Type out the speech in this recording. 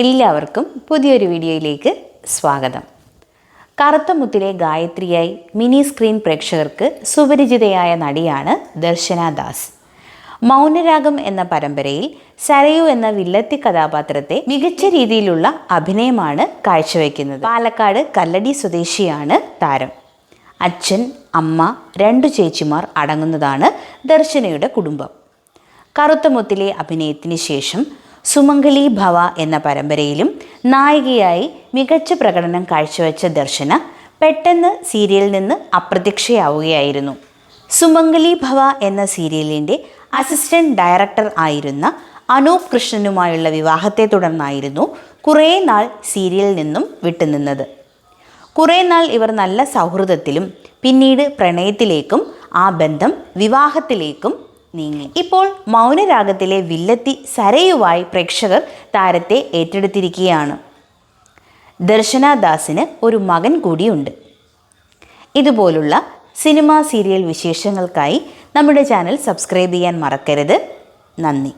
എല്ലാവർക്കും പുതിയൊരു വീഡിയോയിലേക്ക് സ്വാഗതം. കറുത്ത മുത്തിലെ ഗായത്രിയായി മിനി സ്ക്രീൻ പ്രേക്ഷകർക്ക് സുപരിചിതയായ നടിയാണ് ദർശന ദാസ്. മൗനരാഗം എന്ന പരമ്പരയിൽ സരയു എന്ന വില്ലത്തി കഥാപാത്രത്തെ മികച്ച രീതിയിലുള്ള അഭിനയമാണ് കാഴ്ചവെക്കുന്നത്. പാലക്കാട് കല്ലടി സ്വദേശിയാണ് താരം. അച്ഛൻ അമ്മ രണ്ടു ചേച്ചിമാർ അടങ്ങുന്നതാണ് ദർശനയുടെ കുടുംബം. കറുത്തമുത്തിലെ അഭിനയത്തിന് ശേഷം സുമംഗലി ഭവ എന്ന പരമ്പരയിലും നായികയായി മികച്ച പ്രകടനം കാഴ്ചവെച്ച ദർശന പെട്ടെന്ന് സീരിയലിൽ നിന്ന് അപ്രത്യക്ഷയാവുകയായിരുന്നു. സുമംഗലി ഭവ എന്ന സീരിയലിന്റെ അസിസ്റ്റന്റ് ഡയറക്ടർ ആയിരുന്ന അനൂപ് കൃഷ്ണനുമായുള്ള വിവാഹത്തെ തുടർന്നായിരുന്നു കുറേ നാൾ സീരിയലിൽ നിന്നും വിട്ടുനിന്നത്. കുറേ നാൾ ഇവർ നല്ല സൗഹൃദത്തിലും പിന്നീട് പ്രണയത്തിലേക്കും ആ ബന്ധം വിവാഹത്തിലേക്കും നീങ്ങി. ഇപ്പോൾ മൗനരാഗത്തിലെ വില്ലത്തി സരയുവായി പ്രേക്ഷകർ താരത്തെ ഏറ്റെടുത്തിരിക്കുകയാണ്. ദർശന ദാസിന് ഒരു മകൻ കൂടിയുണ്ട്. ഇതുപോലുള്ള സിനിമ സീരിയൽ വിശേഷങ്ങൾക്കായി നമ്മുടെ ചാനൽ സബ്സ്ക്രൈബ് ചെയ്യാൻ മറക്കരുത്. നന്ദി.